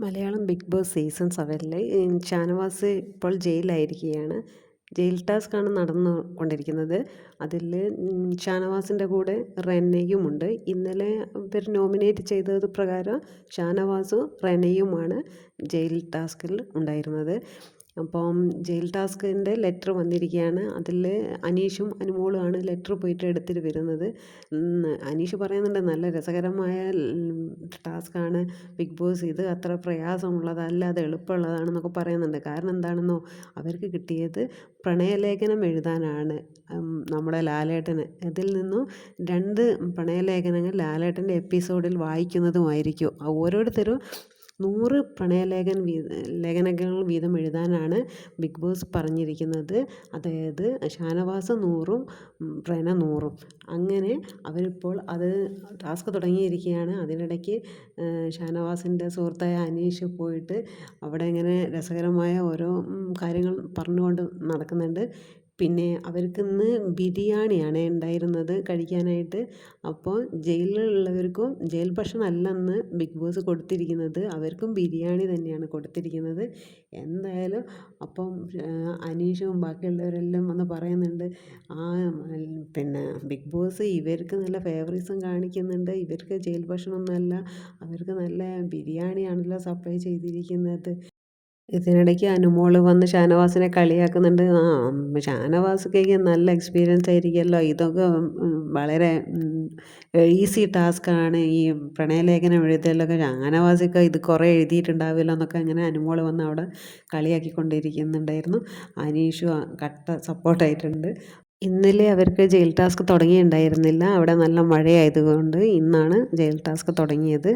Malayalam big boss season സെവനിൽ ഷാനവാസ് ഇപ്പോൾ ജയിലായിരിക്കുകയാണ്. Jail ടാസ്ക്കാണ് നടന്നു കൊണ്ടിരിക്കുന്നത്. അതിൽ ഷാനവാസിന്റെ കൂടെ റെനയുമുണ്ട് ഇന്നലെ ഇവർ നോമിനേറ്റ് ചെയ്തത് പ്രകാരം ഷാനവാസും റെനയുമാണ് ജയിൽ ടാസ്കിൽ ഉണ്ടായിരുന്നത്. അപ്പം ജയിൽ ടാസ്കിന്റെ ലെറ്റർ വന്നിരിക്കുകയാണ്. അതിൽ അനീഷും അനുമോളുമാണ് ലെറ്റർ പോയിട്ട് എടുത്തിട്ട് വരുന്നത്. അനീഷ് പറയുന്നുണ്ട് നല്ല രസകരമായ ടാസ്ക്കാണ് ബിഗ് ബോസ് ഇത് അത്ര പ്രയാസമുള്ളതല്ല അത് എളുപ്പമുള്ളതാണെന്നൊക്കെ പറയുന്നുണ്ട്. കാരണം എന്താണെന്നോ അവർക്ക് കിട്ടിയത് പ്രണയലേഖനം എഴുതാനാണ്. നമ്മുടെ ലാലേട്ടന്. ഇതിൽ നിന്നും രണ്ട് പ്രണയലേഖനങ്ങൾ ലാലേട്ടന്റെ എപ്പിസോഡിൽ വായിക്കുന്നതുമായിരിക്കും. ഓരോരുത്തരും നൂറ് പ്രണയലേഖൻ വീത ലേഖനങ്ങൾ വീതം എഴുതാനാണ് ബിഗ് ബോസ് പറഞ്ഞിരിക്കുന്നത്. അതായത് ഷാനവാസ് നൂറും പ്രണ നൂറും. അങ്ങനെ അവരിപ്പോൾ അത് ടാസ്ക് തുടങ്ങിയിരിക്കുകയാണ്. അതിനിടയ്ക്ക് ഷാനവാസിന്റെ സുഹൃത്തായ അനീഷ് പോയിട്ട് അവിടെ ഇങ്ങനെ രസകരമായ ഓരോ കാര്യങ്ങൾ പറഞ്ഞുകൊണ്ട് നടക്കുന്നുണ്ട്. പിന്നെ അവർക്ക് ഇന്ന് ബിരിയാണിയാണ് ഉണ്ടായിരുന്നത് കഴിക്കാനായിട്ട്. അപ്പോൾ ജയിലിലുള്ളവർക്കും ജയിൽ ഭക്ഷണം അല്ല ഇന്ന് ബിഗ് ബോസ് കൊടുത്തിരിക്കുന്നത് അവർക്കും ബിരിയാണി തന്നെയാണ് കൊടുത്തിരിക്കുന്നത്. എന്തായാലും അപ്പം അനീഷും ബാക്കിയുള്ളവരെല്ലാം വന്ന് പറയുന്നുണ്ട് ആ പിന്നെ ബിഗ് ബോസ് ഇവർക്ക് നല്ല ഫേവറിസം കാണിക്കുന്നുണ്ട് ഇവർക്ക് ജയിൽ ഭക്ഷണമൊന്നുമല്ല അവർക്ക് നല്ല ബിരിയാണിയാണല്ലോ സപ്ലൈ ചെയ്തിരിക്കുന്നത്. ഇതിനിടയ്ക്ക് അനുമോൾ വന്ന് ഷാനവാസിനെ കളിയാക്കുന്നുണ്ട്. ആ ഷാനവാസ്ക്ക് നല്ല എക്സ്പീരിയൻസ് ആയിരിക്കുമല്ലോ. ഇതൊക്കെ വളരെ ഈസി ടാസ്ക്കാണ് ഈ പ്രണയലേഖനം എഴുതലൊക്കെ ഷാനവാസൊക്കെ ഇത് കുറേ എഴുതിയിട്ടുണ്ടാവില്ല എന്നൊക്കെ അങ്ങനെ അനുമോൾ വന്ന് അവിടെ കളിയാക്കിക്കൊണ്ടിരിക്കുന്നുണ്ടായിരുന്നു. അനീഷു കട്ട സപ്പോർട്ടായിട്ടുണ്ട് ഇന്നലെ അവർക്ക് ജയിൽ ടാസ്ക് തുടങ്ങിയിട്ടുണ്ടായിരുന്നില്ല. അവിടെ നല്ല മഴയായതുകൊണ്ട് ഇന്നാണ് ജയിൽ ടാസ്ക് തുടങ്ങിയത്.